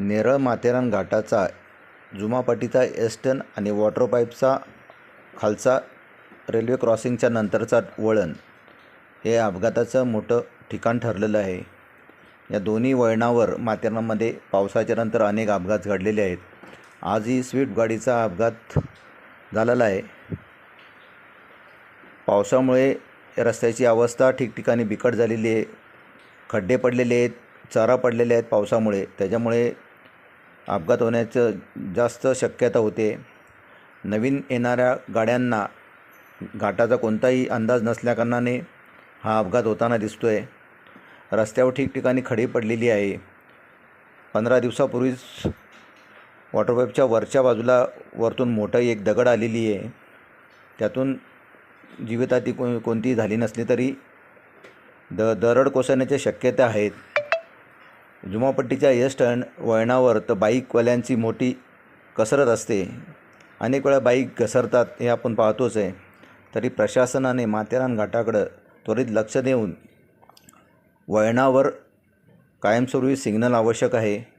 नेरळ माथेरान घाटाचा जुमापटीचा एस्टन आणि वॉटर पाईपचा खालचा रेल्वे क्रॉसिंगच्या नंतरचा वळण हे अपघाताचं मोठं ठिकाण ठरलेलं आहे. या दोन्ही वळणावर माथेरानमध्ये पावसाच्या नंतर अनेक अपघात घडलेले आहेत. आजही स्विफ्ट गाडीचा अपघात झालेला आहे. पावसामुळे रस्त्याची अवस्था ठिकठिकाणी बिकट झालेली आहे. खड्डे पडलेले आहेत चारा पडलेले आहेत पावसामुळे. त्याच्यामुळे अपघात होण्याचं जास्त शक्यता होते. नवीन येणाऱ्या गाड्यांना घाटाचा कोणताही अंदाज नसल्याकारणाने हा अपघात होताना दिसतो आहे रस्त्यावर ठिकठिकाणी खडी पडलेली आहे. पंधरा दिवसापूर्वीच वॉटरपाईपच्या वरच्या बाजूला वरतून मोठं एक दगड आलेली आहे. त्यातून जीवितहानी को कोणतीही झाली नसली तरी द दरड कोसळण्याच्या शक्यता आहेत. जुमापट्टीच्या यश टर्न वळणावर तर बाईकवाल्यांची मोठी कसरत असते. अनेक वेळा बाईक घसरतात हे आपण पाहतोच आहे. तरी प्रशासनाने माथेरान घाटाकडं त्वरित लक्ष देऊन वळणावर कायमस्वरूपी सिग्नल आवश्यक आहे.